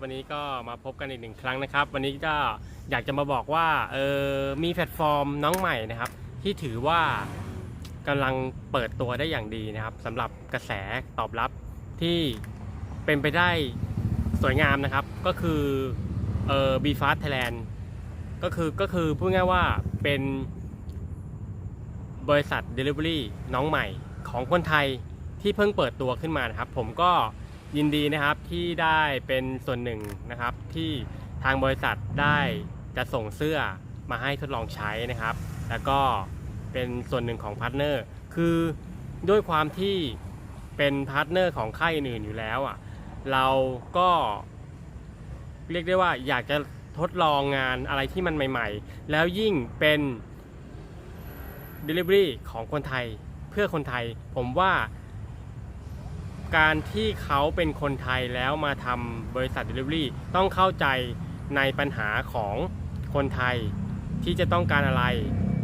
วันนี้ก็มาพบกันอีกหนึ่งครั้งนะครับ วันนี้ก็อยากจะมาบอกว่าเออมีแพลตฟอร์มน้องใหม่นะครับ ที่ถือว่ากำลังเปิดตัวได้อย่างดีนะครับสำหรับกระแสตอบรับที่เป็นไปได้สวยงามนะครับ ก็คือเออ b f a s t Thailand ก็คือก็คือพูดง่ายว่าเป็นบริษัท Delivery น้องใหม่ของคนไทยที่เพิ่งเปิดตัวขึ้นมานะครับ ผมก็ ยินดีนะครับที่ได้เป็นส่วนหนึ่งนะครับ ที่ทางบริษัทได้จะส่งเสื้อมาให้ทดลองใช้นะครับ แล้วก็เป็นส่วนหนึ่งของพาร์ทเนอร์คือด้วยความที่เป็นพาร์ทเนอร์ของค่ายอื่นอยู่แล้วอะเราก็เรียกได้ว่าอยากจะทดลองงานอะไรที่มันใหม่ ๆ แล้วยิ่งเป็น Delivery ของคนไทยเพื่อคนไทย ผมว่า การที่เขาเป็นคนไทยแล้วมาทำบริษัท Delivery ต้องเข้าใจในปัญหาของคนไทยที่จะต้องการอะไร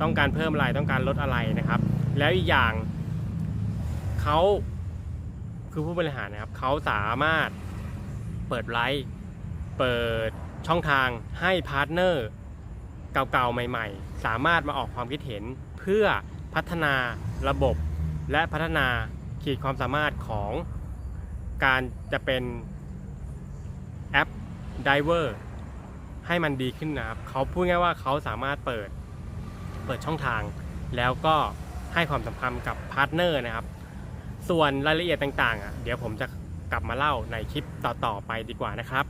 ต้องการเพิ่มอะไร ต้องการลดอะไรนะครับ แล้วอีกอย่างเขาคือผู้บริหารนะครับเขาสามารถเปิดไลฟ์เปิดช่องทางให้พาร์ทเนอร์เก่าๆ ใหม่ๆ สามารถมาออกความคิดเห็นเพื่อพัฒนาระบบและพัฒนาขีดความสามารถของ การจะเป็นแอป Diver ให้มันดีขึ้นนะครับเขาพูดง่ายว่าเขาสามารถเปิดเปิดช่องทาง แล้วก็ให้ความสำคัญกับพาร์ทเนอร์นะครับ ส่วนรายละเอียดต่างๆอะเดี๋ยวผมจะกลับมาเล่าในคลิปต่อๆไปดีกว่านะครับ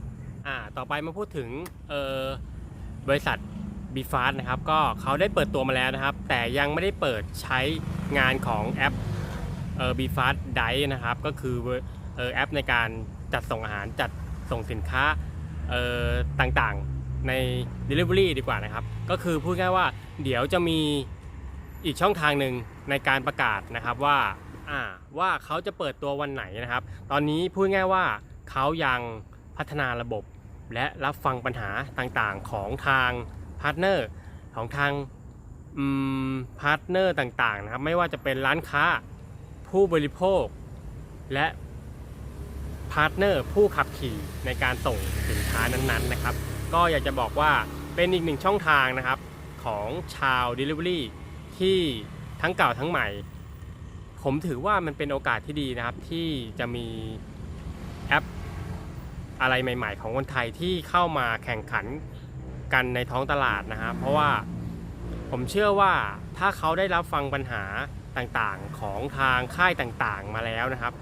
อ่าต่อไปมาพูดถึงเออบริษัท b f a s t นะครับก็เขาได้เปิดตัวมาแล้วนะครับ แต่ยังไม่ได้เปิดใช้งานของแอปเออ b f a s t d i นะครับ ก็คือ เออแอปในการจัดส่งอาหารจัดส่งสินค้าเอ่อต่างๆใน Delivery ดีกว่านะครับ ก็คือพูดง่ายว่าเดี๋ยวจะมีอีกช่องทางหนึ่งในการประกาศนะครับว่าอ่าว่าเขาจะเปิดตัววันไหนนะครับ ตอนนี้พูดง่ายว่าเขายังพัฒนาระบบ และรับฟังปัญหาต่างๆของทางพาร์ทเนอร์ของทางพาร์ทเนอร์ต่างๆนะครับไม่ว่าจะเป็นร้านค้าผู้บริโภค และาร์ทเนอร์ผู้ขับขี่ในการส่งสินค้านั้นๆนะครับ ก็อยากจะบอกว่าเป็นอีกหนึ่งช่องทางนะครับของชาว Delivery ที่ทั้งเก่าทั้งใหม่ ผมถือว่ามันเป็นโอกาสที่ดีนะครับ ที่จะมีแอปอะไรใหม่ ๆ ของคนไทยที่เข้ามาแข่งขันกันในท้องตลาดนะครับ เพราะว่าผมเชื่อว่าถ้าเขาได้รับฟังปัญหาต่างๆของทางค่ายต่างๆมาแล้วนะครับ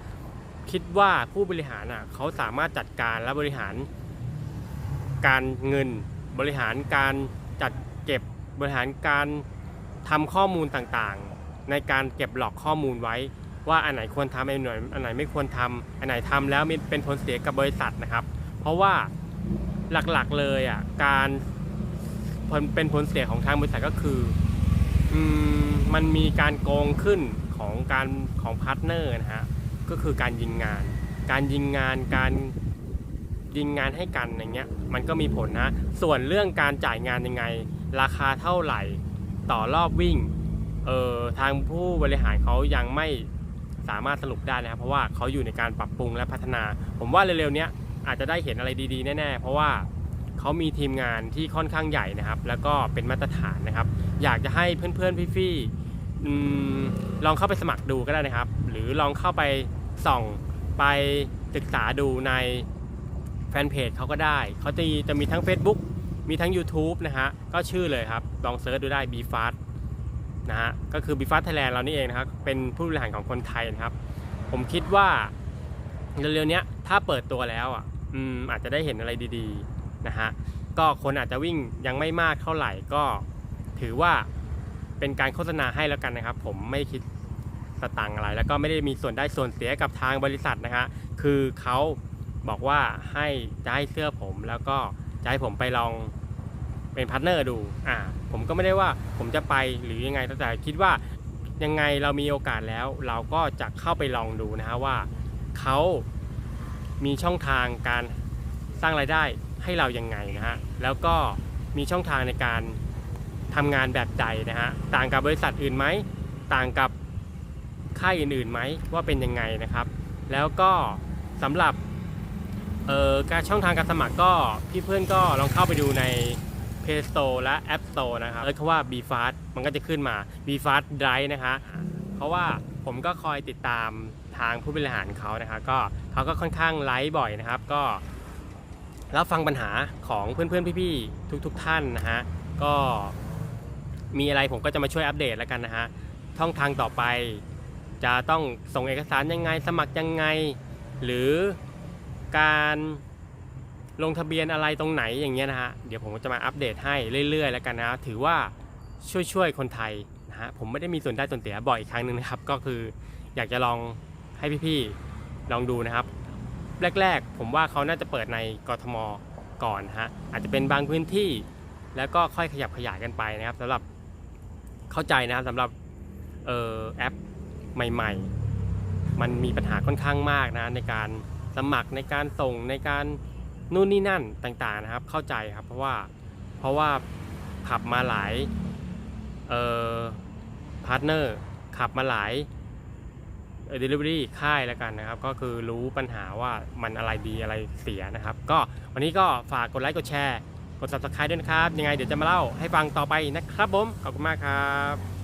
คิดว่าผู้บริหารอะเขาสามารถจัดการและบริหาร การเงินบริหารการจัดเก็บบริหารการทำข้อมูลต่างๆ ในการเก็บหลอกข้อมูลไว้ ว่าอันไหนควรทำอันไหนอันไหนไม่ควรทำอันไหนทำแล้วมีเป็นผลเสียกับบริษัทนะครับ เพราะว่าหลักๆเลยอะการเป็นผลเสียของทางบริษัทก็คืออมมันมีการโกงขึ้นของการของพาร์ทเนอร์นะฮะ ก็คือการยิงงาน การยิงงานการยิงงานให้กันอย่างเงี้ยมันก็มีผลนะ ส่วนเรื่องการจ่ายงานยังไง ราคาเท่าไหร่ต่อรอบวิ่งเออทางผู้บริหารเขายังไม่สามารถสรุปได้นะครับ เพราะว่าเขาอยู่ในการปรับปรุงและพัฒนา ผมว่าเร็วๆเนี้ยอาจจะได้เห็นอะไรดีๆแน่ๆ เพราะว่าเขามีทีมงานที่ค่อนข้างใหญ่นะครับ แล้วก็เป็นมาตรฐานนะครับ อยากจะให้เพื่อนๆพี่ๆ ลองเข้าไปสมัครดูก็ได้นะครับ หรือลองเข้าไปส่องไปศึกษาดูในแฟนเพจเขาก็ได้เขาจะจะมีทั้ง Facebook มีทั้ง YouTube นะฮะ ก็ชื่อเลยครับ ลองเซิร์ชดูได้ b f a s t นะฮะ ก็คือ b f a s t Thailand เรานี่เองนะครับ เป็นผู้บริหารของคนไทยนะครับ ผมคิดว่าเร็วๆเนี้ยถ้าเปิดตัวแล้วอะอืมอาจจะได้เห็นอะไรดีๆนะฮะ ก็คนอาจจะวิ่งยังไม่มากเท่าไหร่ก็ถือว่า เป็นการโฆษณาให้แล้วกันนะครับ ผมไม่คิดสตังค์อะไร แล้วก็ไม่ได้มีส่วนได้ส่วนเสียกับทางบริษัทนะฮะคือเขาบอกว่าให้จะให้เสื้อผมแล้วก็จะให้ผมไปลองเป็นพาร์ทเนอร์ดูอ่าผมก็ไม่ได้ว่าผมจะไปหรือยังไงแต่คิดว่ายังไงเรามีโอกาสแล้ว เราก็จะเข้าไปลองดูนะฮะว่าเขามีช่องทางการสร้างรายได้ให้เรายังไงนะฮะแล้วก็มีช่องทางในการ ทำงานแบบใดนะฮะต่างกับบริษัทอื่นไหมต่างกับค่ายอื่นๆไหมว่าเป็นยังไงนะครับ แล้วก็สำหรับการช่องทางการสมัครก็พี่เพื่อนก็ลองเข้าไปดูใน Play Store และ App Store นะครับเอ้ยเขาว่า b f a s t มันก็จะขึ้นมา b f a s t Drive นะคะเพราะว่าผมก็คอยติดตามทางผู้บริหารเขานะคะก็เขาก็ค่อนข้างไลฟ์บ่อยนะครับ ก็รับฟังปัญหาของเพื่อนๆพี่ๆทุก ๆ ท่านนะฮะก็ มีอะไรผมก็จะมาช่วยอัปเดตแล้วกันนะฮะช่องทางต่อไป จะต้องส่งเอกสารยังไงสมัครยังไง หรือการลงทะเบียนอะไรตรงไหนอย่างเงี้ยนะฮะเดี๋ยวผมจะมาอัปเดตให้เรื่อยๆ แล้วกันนะถือว่าช่วยๆคนไทยนะฮะผมไม่ได้มีส่วนได้ส่วนเสียบ่อยอีกครั้งหนึ่งนะครับ ก็คืออยากจะลองให้พี่ๆลองดูนะครับ แรกๆ ผมว่าเขาน่าจะเปิดในกทมก่อนฮะอาจจะเป็นบางพื้นที่ แล้วก็ค่อยขยับขยายกันไปนะครับสำหรับ เข้าใจนะครับสำหรับออแอปใหม่ๆ มันมีปัญหาค่อนข้างมากนะในการสมัครในการส่งในการนู่นนี่นั่นต่างๆนะครับ เข้าใจครับเพราะว่าเพราะว่าขับมาหลายเอ่อพาร์ทเนอร์ขับมาหลายเอ่อ delivery ค่ายแล้วกันนะครับ ก็คือรู้ปัญหาว่ามันอะไรดีอะไรเสียนะครับ ก็วันนี้ก็ฝากกดไลค์กดแชร์ กด subscribe ด้วยนะครับ ยังไงเดี๋ยวจะมาเล่าให้ฟังต่อไปนะครับผม ขอบคุณมากครับ